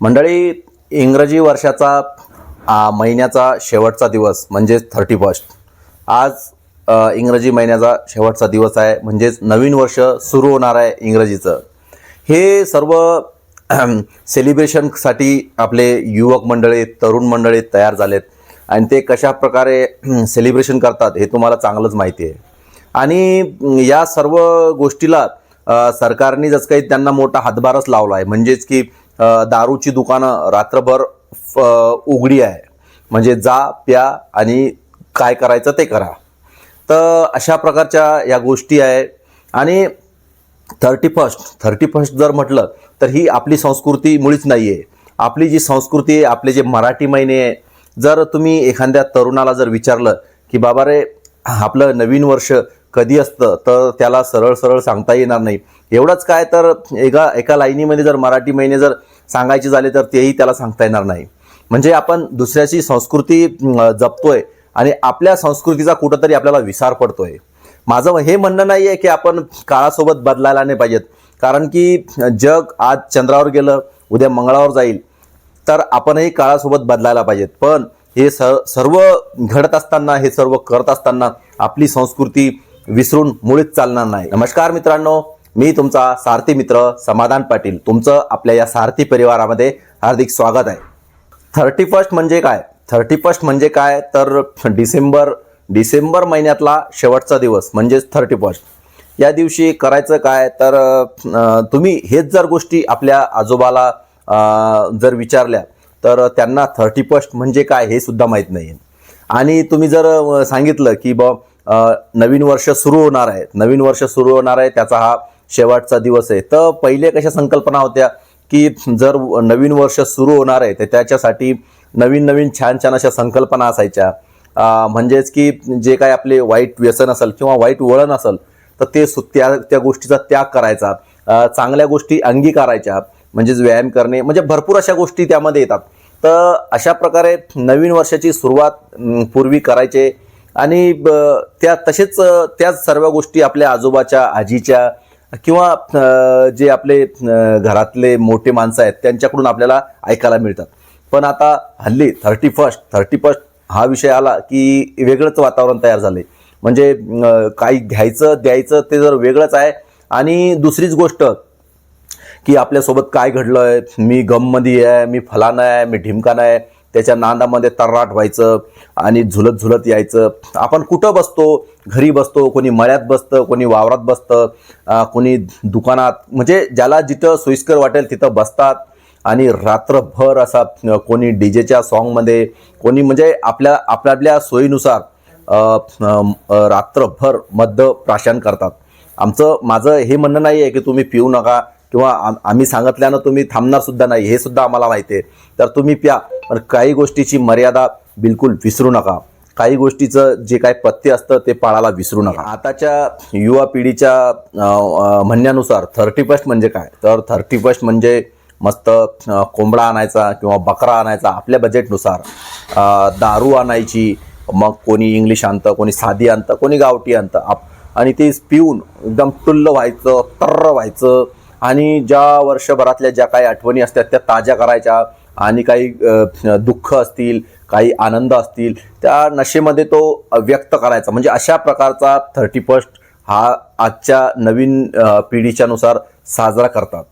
मंडळी इंग्रजी वर्षाचा महिन्याचा शेवटचा दिवस म्हणजेच थर्टी फर्स्ट आज इंग्रजी महिन्याचा शेवटचा दिवस आहे म्हणजेच नवीन वर्ष सुरू होणार आहे इंग्रजीचं. हे सर्व सेलिब्रेशनसाठी आपले युवक मंडळी तरुण मंडळी तयार झालेत. आणि ते कशा प्रकारे सेलिब्रेशन करतात हे तुम्हाला चांगलंच माहिती आहे. आणि या सर्व गोष्टीला सरकारने जसं काही त्यांना मोठा हातभारच लावला आहे म्हणजेच की दारूची दुकानं रात्रभर फ- उघडी आहे. म्हणजे जा प्या आणि काय करायचं ते करा. तर अशा प्रकारच्या या गोष्टी आहे. आणि थर्टी फर्स्ट थर्टी फर्स्ट जर म्हटलं तर ही आपली संस्कृती मुळीच नाही आहे आपली जी संस्कृती आहे आपले जे मराठी महिने आहे जर तुम्ही एखाद्या तरुणाला जर विचारलं की बाबा रे आपलं नवीन वर्ष कधी असतं? तर त्याला सरळ सरळ सांगता येणार नाही. एवढंच काय तर एका एका लाईनीमध्ये जर मराठी महिने जर सांगायचे झाले तर तेही त्याला सांगता येणार नाही. म्हणजे आपण दुसऱ्याची संस्कृती जपतोय आणि आपल्या संस्कृतीचा कुठंतरी आपल्याला विसार पडतोय. माझं हे म्हणणं नाही आहे की आपण काळासोबत बदलायला नाही पाहिजेत. कारण की जग आज चंद्रावर गेलं उद्या मंगळावर जाईल. तर आपणही काळासोबत बदलायला पाहिजेत. पण हे स सर्व घडत असताना हे सर्व करत असताना आपली संस्कृती विसरून मुळीच चालणार नाही. नमस्कार मित्रांनो. मी तुमचा सारथी मित्र समाधान पाटील. तुमचं आपल्या या सारथी परिवारामध्ये हार्दिक स्वागत आहे. थर्टी फर्स्ट म्हणजे काय? थर्टी फर्स्ट म्हणजे काय? तर डिसेंबर डिसेंबर महिन्यातला शेवटचा दिवस म्हणजेच थर्टी फर्स्ट या दिवशी करायचं काय? तर तुम्ही हेच जर गोष्टी आपल्या आजोबाला जर विचारल्या तर त्यांना थर्टी फर्स्ट म्हणजे काय हे सुद्धा माहीत नाही आहे आणि तुम्ही जर सांगितलं की ब नवीन वर्ष सुरू होणार आहे. नवीन वर्ष सुरू होणार आहे त्याचा हा शेवटचा दिवस आहे. तर पहिले कशा संकल्पना होत्या की जर नवीन वर्ष सुरू होणार आहे तर त्याच्यासाठी नवीन नवीन छान छान अशा संकल्पना असायच्या. म्हणजेच की जे काय आपले वाईट व्यसन असेल किंवा वाईट वळण असेल तर ते सु त्या त्या गोष्टीचा त्याग करायचा. चांगल्या गोष्टी अंगीकारायच्या. म्हणजेच व्यायाम करणे म्हणजे भरपूर अशा गोष्टी त्यामध्ये येतात. तर अशा प्रकारे नवीन वर्षाची सुरुवात पूर्वी करायचे. आणि ब- त्या तसेच त्याच सर्व गोष्टी आपल्या आजोबाच्या आजीच्या किंवा जे आपले घरातले मोठे माणसं आहेत त्यांच्याकडून आपल्याला ऐकायला मिळतात. पण आता हल्ली थर्टी फर्स्ट थर्टी फर्स्ट हा विषय आला की वेगळंच वातावरण तयार झालंय. म्हणजे काही घ्यायचं द्यायचं ते जर वेगळंच आहे आणि दुसरीच गोष्ट की आपल्यासोबत काय घडलं आहे मी गममध्ये आहे मी फलाना आहे मी ढिमकाना आहे त्याच्या नांदामध्ये तर्राट व्हायचं आणि झुलत झुलत यायचं. आपण कुठं बसतो? घरी बसतो कोणी मळ्यात बसतं कोणी वावरात बसतं कोणी दुकानात. म्हणजे ज्याला जिथं सोयीस्कर वाटेल तिथं बसतात. आणि रात्रभर असा कोणी डी जेच्या सॉन्गमध्ये कोणी म्हणजे आपल्या आपल्या आपल्या सोयीनुसार रात्रभर मद्य प्राशन करतात. आमचं माझं हे म्हणणं नाही आहे की तुम्ही पिऊ नका. किंवा आम- आम्ही सांगितल्यानं तुम्ही थांबणार सुद्धा नाही हे सुद्धा आम्हाला माहिती आहे. तर तुम्ही प्या पण काही गोष्टीची मर्यादा बिलकुल विसरू नका. काही गोष्टीचं जे काही पथ्य असतं ते पाळायला विसरू नका. आताच्या युवा पिढीच्या म्हणण्यानुसार थर्टी फर्स्ट म्हणजे काय? तर थर्टी फर्स्ट म्हणजे मस्त कोंबडा आणायचा किंवा बकरा आणायचा आपल्या बजेटनुसार दारू आणायची मग कोणी इंग्लिश आणतं कोणी साधी आणतं कोणी गावठी आणतं. आप आणि ते पिऊन एकदम टुल्ल व्हायचं तर्र व्हायचं. आणि ज्या वर्षभरातल्या ज्या काही आठवणी असतात त्या ताज्या करायच्या आणि काही दुःख असतील काही आनंद असतील त्या नशेमध्ये तो व्यक्त करायचा. म्हणजे अशा प्रकारचा थर्टी फर्स्ट हा आजच्या नवीन पिढीच्यानुसार साजरा करतात.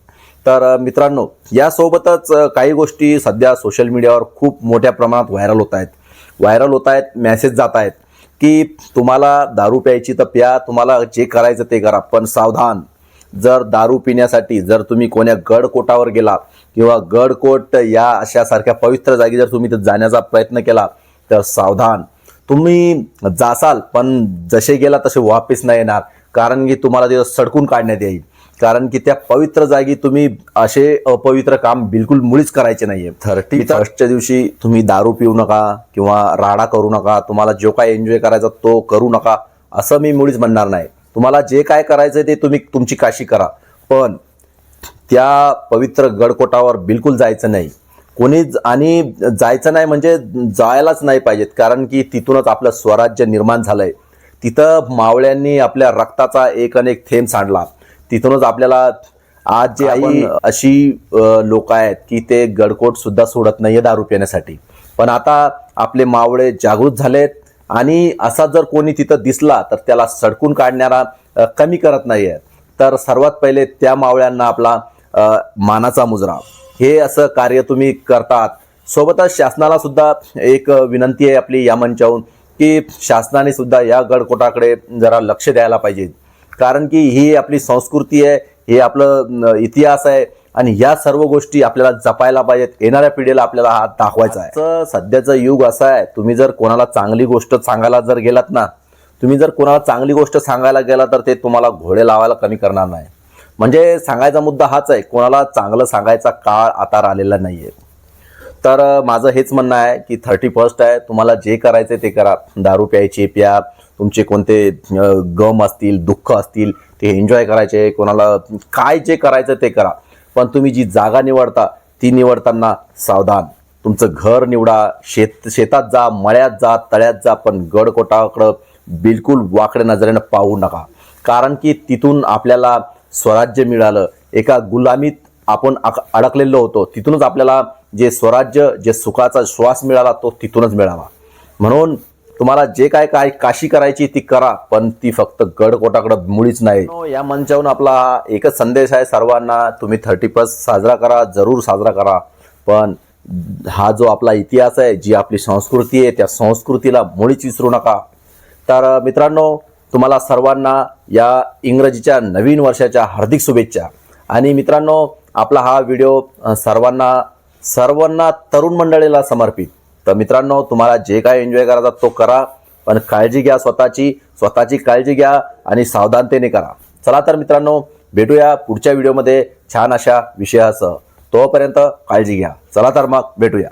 तर मित्रांनो यासोबतच काही गोष्टी सध्या सोशल मीडियावर खूप मोठ्या प्रमाणात व्हायरल होत आहेत. व्हायरल होत आहेत मॅसेज जात आहेत की तुम्हाला दारू प्यायची तर प्या तुम्हाला जे करायचं ते करा पण सावधान. जर दारू पिण्यासाठी जर तुम्ही कोण्या गडकोटावर गेला किंवा गडकोट या अशा सारख्या पवित्र जागी जर तुम्ही जाण्याचा प्रयत्न केला तर सावधान. तुम्ही जासाल पण जसे गेला तसे वापस नाही येणार कारण की तुम्हाला तिथं सडकून काढण्यात येईल. कारण की त्या पवित्र जागी तुम्ही असे अपवित्र काम बिलकुल मुळीच करायचे नाहीये. थर्टी फर्स्टच्या दिवशी तुम्ही दारू पिऊ नका किंवा राडा करू नका तुम्हाला जो काय एन्जॉय करायचा तो करू नका असं मी मुळीच म्हणणार नाही. तुम्हाला जे काय करायचं ते तुम्ही तुमची काशी करा. पण त्या पवित्र गडकोटावर बिलकुल जायचं नाही. कोणी आणि जायचं नाही म्हणजे जायलाच नाही पाहिजेत कारण की तिथूनच आपलं स्वराज्य निर्माण झालंय. तिथं मावळ्यांनी आपल्या रक्ताचा एक अनेक थेंब सांडला. तिथूनच आपल्याला आज जे आपण अशी लोक आहेत की ते गडकोट सुद्धा सोडत नाहीये दारू पिण्यासाठी. पण आता आपले मावळे जागृत झालेत आणि असा जर कोणी तिथं दिसला तर त्याला सडकून काढणारा कमी करत नाही आहे तर सर्वात पहिले त्या मावळ्यांना आपला मानाचा मुजरा. हे असं कार्य तुम्ही करतात. सोबतच शासनाला सुद्धा एक विनंती आहे आपली या मंचावरून की शासनाने सुद्धा या गडकोटाकडे जरा लक्ष द्यायला पाहिजे. कारण की ही आपली संस्कृती आहे हे आपलं इतिहास आहे. आणि या सर्व गोष्टी आपल्याला जपायला पाहिजेत. येणाऱ्या पिढीला आपल्याला हा दाखवायचा आहे. सध्याचं युग असं आहे तुम्ही जर कोणाला चांगली गोष्ट सांगायला जर गेलात ना तुम्ही जर कोणाला चांगली गोष्ट सांगायला गेला तर ते तुम्हाला घोडे लावायला कमी करणार नाही. म्हणजे सांगायचा मुद्दा हाच आहे कोणाला चांगलं सांगायचा काळ आता राहिलेला नाहीये. तर अ, माझं हेच म्हणणं आहे की थर्टी फर्स्ट आहे तुम्हाला जे करायचं ते करा. दारू प्यायची प्या. तुमचे कोणते गम असतील दुःख असतील ते एन्जॉय करायचे कोणाला काय जे करायचं ते करा. पण तुम्ही जी जागा निवडता ती निवडताना सावधान. तुमचं घर निवडा शेत शेतात जा मळ्यात जा तळ्यात जा पण गडकोटाकडं बिलकुल वाकड्या नजरेनं पाहू नका. कारण की तिथून आपल्याला स्वराज्य मिळालं. एका गुलामीत आपण अक- अडकलेलो होतो. तिथूनच आपल्याला जे स्वराज्य जे सुखाचा श्वास मिळाला तो तिथूनच मिळावा. म्हणून तुम्हाला जे काय काय काशी करायची ती करा पण ती फक्त गडकोटाकडे मुळीच नाही. हो, या मंचावरून आपला एकच संदेश आहे सर्वांना तुम्ही थर्टी फर्स्ट साजरा करा जरूर साजरा करा. पण हा जो आपला इतिहास आहे जी आपली संस्कृती आहे त्या संस्कृतीला मुळीच विसरू नका. तर मित्रांनो तुम्हाला सर्वांना या इंग्रजीच्या नवीन वर्षाच्या हार्दिक शुभेच्छा. आणि मित्रांनो आपला हा व्हिडिओ सर्वांना सर्वांना तरुण मंडळीला समर्पित. तर मित्रांनो तुम्हाला जे काय एन्जॉय करायचा तो करा पण काळजी घ्या स्वतःची स्वतःची काळजी घ्या आणि सावधानतेने करा. चला तर मित्रांनो भेटूया पुढच्या व्हिडिओमध्ये छान अशा विषयासह. तोपर्यंत काळजी घ्या. चला तर मग भेटूया.